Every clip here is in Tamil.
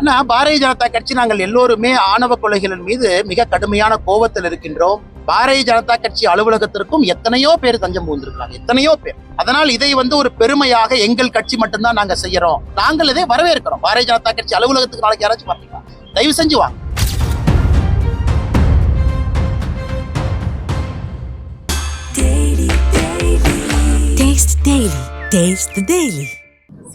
ஆனால் பாரதிய ஜனதா கட்சி நாங்கள் எல்லோருமே ஆணவ கொலைகளின் மீது மிக கடுமையான கோபத்தில் இருக்கின்றோம். பாரதிய ஜனதா கட்சி அலுவலகத்திற்கும் எத்தனையோ பேர் தஞ்சம் புகுந்திருக்கிறாங்க. எத்தனையோ பேர். அதனால் இதை வந்து ஒரு பெருமையாக எங்கள் கட்சி மட்டும்தான் நாங்கள் செய்யறோம். நாங்கள் இதை வரவேற்கிறோம். பாரதிய ஜனதா கட்சி அலுவலகத்துக்கு நாளைக்கு யாராச்சும் வரீங்களா? தயவு செஞ்சு வாங்க. Taste Daily. Taste the Daily.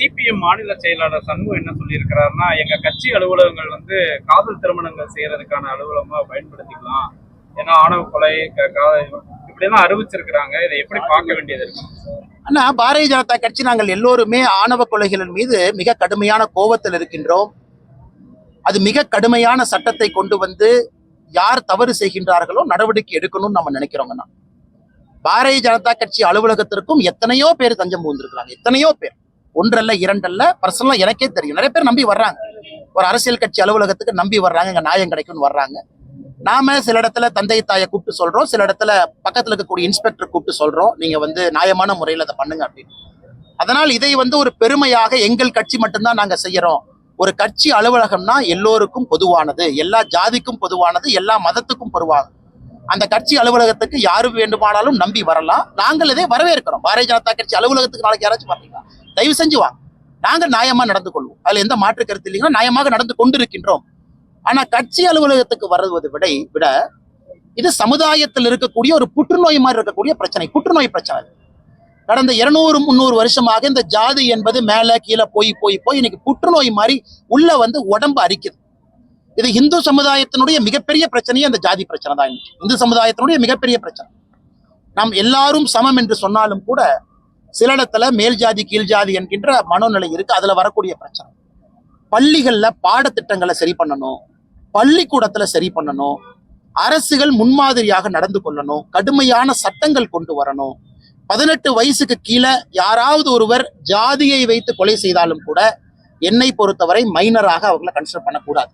CPM மாநில செயலாளர் சண்முகம் என்ன சொல்லியிருக்கிறாருன்னா எங்க கட்சி அலுவலகங்கள் வந்து காதல் திருமணங்கள் செய்யறதுக்கான அலுவலகமா பயன்படுத்திக்கலாம். ஏன்னா ஆணவ கொலை இப்படிலாம் அறிவிச்சிருக்கிறாங்க. இதை எப்படி பார்க்க வேண்டியது இருக்கு? அண்ணா பாரதிய ஜனதா கட்சி நாங்கள் எல்லோருமே ஆணவ கொலைகளின் மீது மிக கடுமையான கோபத்தில் இருக்கின்றோம். அது மிக கடுமையான சட்டத்தை கொண்டு வந்து யார் தவறு செய்கின்றார்களோ நடவடிக்கை எடுக்கணும்னு நம்ம நினைக்கிறோங்கண்ணா பாரதிய ஜனதா கட்சி அலுவலகத்திற்கும் எத்தனையோ பேர் தஞ்சம் புகுந்திருக்கிறாங்க. எத்தனையோ பேர். ஒன்றல்ல இரண்டல்ல பர்சனலாக எனக்கே தெரியும். நிறைய பேர் நம்பி வர்றாங்க. ஒரு அரசியல் கட்சி அலுவலகத்துக்கு நம்பி வர்றாங்க இங்கே நியாயம் கிடைக்கும்னு வர்றாங்க. நாம சில இடத்துல தந்தை தாயை கூப்பிட்டு சொல்றோம் சில இடத்துல பக்கத்துல இருக்கக்கூடிய இன்ஸ்பெக்டர் கூப்பிட்டு சொல்றோம் நீங்க வந்து நியாயமான முறையில் அதை பண்ணுங்க அப்படின்னு. அதனால் இதை வந்து ஒரு பெருமையாக எங்கள் கட்சி மட்டும்தான் நாங்க செய்யறோம். ஒரு கட்சி அலுவலகம்னா எல்லோருக்கும் பொதுவானது. எல்லா ஜாதிக்கும் பொதுவானது எல்லா மதத்துக்கும் பொதுவானது. அந்த கட்சி அலுவலகத்துக்கு யாரு வேண்டுமானாலும் நம்பி வரலாம். நாங்கள் இதை வரவேற்கிறோம். பாரதிய ஜனதா கட்சி அலுவலகத்துக்கு நாளைக்கு யாராச்சும் வரீங்களா? தயவு செஞ்சு வாங்க. நாங்கள் நியாயமா நடந்து கொள்வோம். அதுல எந்த மாற்று கருத்து இல்லைங்கன்னா நியாயமாக நடந்து கொண்டிருக்கின்றோம். ஆனா கட்சி அலுவலகத்துக்கு வருவதை விட விட இது சமுதாயத்தில் இருக்கக்கூடிய ஒரு புற்றுநோய் மாதிரி இருக்கக்கூடிய பிரச்சனை புற்றுநோய் பிரச்சனை. கடந்த இருநூறு முந்நூறு வருஷமாக இந்த ஜாதி என்பது மேல கீழே போய் போய் போய் இன்னைக்கு புற்றுநோய் மாதிரி உள்ள வந்து உடம்பு அரிக்குது. இது இந்து சமுதாயத்தினுடைய மிகப்பெரிய பிரச்சனையே அந்த ஜாதி பிரச்சனை தான் இந்து சமுதாயத்தினுடைய மிகப்பெரிய பிரச்சனை. நாம் எல்லாரும் சமம் என்று சொன்னாலும் கூட சில இடத்துல மேல் ஜாதி கீழ் ஜாதி என்கின்ற மனோநிலை இருக்கு. அதுல வரக்கூடிய பிரச்சனை. பள்ளிகள்ல பாடத்திட்டங்களை சரி பண்ணணும். பள்ளிக்கூடத்துல சரி பண்ணணும். அரசுகள் முன்மாதிரியாக நடந்து கொள்ளணும். கடுமையான சட்டங்கள் கொண்டு வரணும். பதினெட்டு வயசுக்கு கீழே யாராவது ஒருவர் ஜாதியை வைத்து கொலை செய்தாலும் கூட என்னை பொறுத்தவரை மைனராக அவங்கள கன்சிடர் பண்ணக்கூடாது.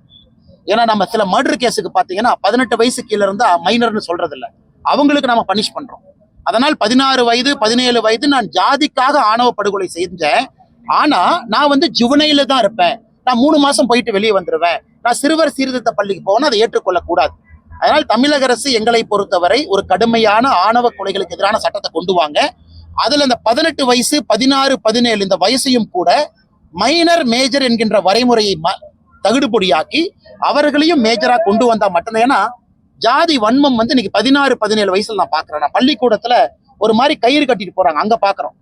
ஏன்னா நம்ம சில மர்டர் கேஸுக்கு பார்த்தீங்கன்னா பதினெட்டு வயசு கீழே இருந்தால் மைனர்னு சொல்றதில்ல. அவங்களுக்கு நம்ம பனிஷ் பண்றோம். அதனால் பதினாறு வயது பதினேழு வயது நான் ஜாதிக்காக ஆணவ படுகொலை செஞ்சேன். ஆனா நான் வந்து ஜுவனையில தான் இருப்பேன். நான் மூணு மாசம் போயிட்டு வெளியே வந்துருவேன். நான் சிறுவர் சீர்திருத்த பள்ளிக்கு போகணும் அதை ஏற்றுக்கொள்ளக்கூடாது. அதனால் தமிழக அரசு எங்களை பொறுத்தவரை ஒரு கடுமையான ஆணவ கொலைகளுக்கு எதிரான சட்டத்தை கொண்டு வாங்க. அதுல இந்த பதினெட்டு வயசு பதினாறு பதினேழு இந்த வயசையும் கூட மைனர் மேஜர் என்கின்ற வரைமுறையை ம- தகுடுபொடியாக்கி அவர்களையும் மேஜரா கொண்டு வந்தா மட்டும்தான். ஏன்னா ஜாதி வன்மம் வந்து இன்னைக்கு பதினாறு பதினேழு வயசுல நான் பாக்குறேன். நான் பள்ளிக்கூடத்துல ஒரு மாதிரி கயிறு கட்டிட்டு போறாங்க. அங்க பாக்குறோம்.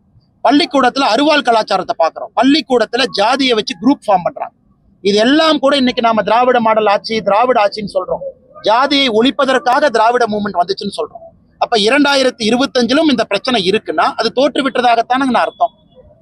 பள்ளிக்கூடத்துல அருவாள் கலாச்சாரத்தை பாக்குறோம். பள்ளிக்கூடத்துல ஜாதியை வச்சு குரூப் ஃபார்ம் பண்றாங்க. இது எல்லாம் கூட இன்னைக்கு நாம திராவிட மாடல் ஆட்சி திராவிட ஆட்சின்னு சொல்றோம். ஜாதியை ஒழிப்பதற்காக திராவிட மூவ்மெண்ட் வந்துச்சுன்னு சொல்றோம். அப்ப இரண்டாயிரத்தி இருபத்தஞ்சிலும் இந்த பிரச்சனை இருக்குன்னா அது தோற்று நான் அர்த்தம்.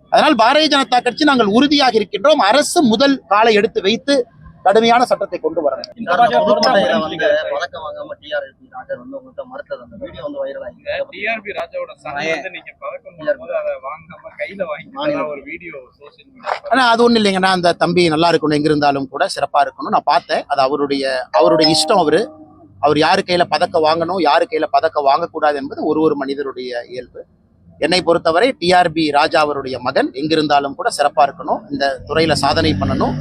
அதனால் பாரதிய ஜனதா கட்சி நாங்கள் உறுதியாக இருக்கின்றோம். அரசு முதல் காலை எடுத்து வைத்து கடுமையான சட்டத்தை கொண்டு வரணும் இந்த புதுக்கோட்டையில வந்து பதக்கம் வாங்காம டிஆர்பி ராஜர் வந்து உங்கள்கிட்ட மறுத்தது. அந்த வீடியோ வந்து வைரல் ஆகி டிஆர்பி ராஜாவோட சன் வந்து நீங்க பதக்கம் போது அதை வாங்காம கையில வாங்கி ஒரு வீடியோ சோசியல் மீடியா ஆனா அது ஒண்ணும் இல்லைங்கன்னா அந்த தம்பி நல்லா இருக்கணும் எங்க இருந்தாலும் கூட சிறப்பா இருக்கணும். நான் பார்த்தேன். அது அவருடைய அவருடைய இஷ்டம் அவரு. அவர் யாரு கையில பதக்கம் வாங்கணும் யாரு கையில பதக்கம் வாங்கக்கூடாது என்பது ஒரு ஒரு மனிதருடைய இயல்பு. என்னை பொறுத்தவரை டிஆர்பி ராஜா அவருடைய மகன் எங்கிருந்தாலும் கூட சிறப்பா இருக்கணும். இந்த துறையில சாதனை பண்ணணும்.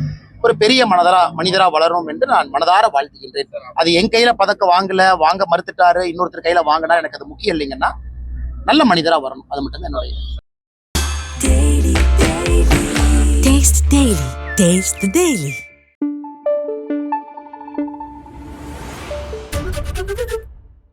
ஒரு பெரிய மனதரா மனிதரா வளரும் என்று நான் மனதார வாழ்த்துகின்றேன். அது என் கையில பதக்கம் வாங்கல வாங்க மறுத்துட்டாரு இன்னொருத்தர் கையில வாங்கினா எனக்கு அது முக்கியம் இல்லைங்கன்னா நல்ல மனிதரா வரணும். அது மட்டும் தான் என்னுடைய Taste the Daily.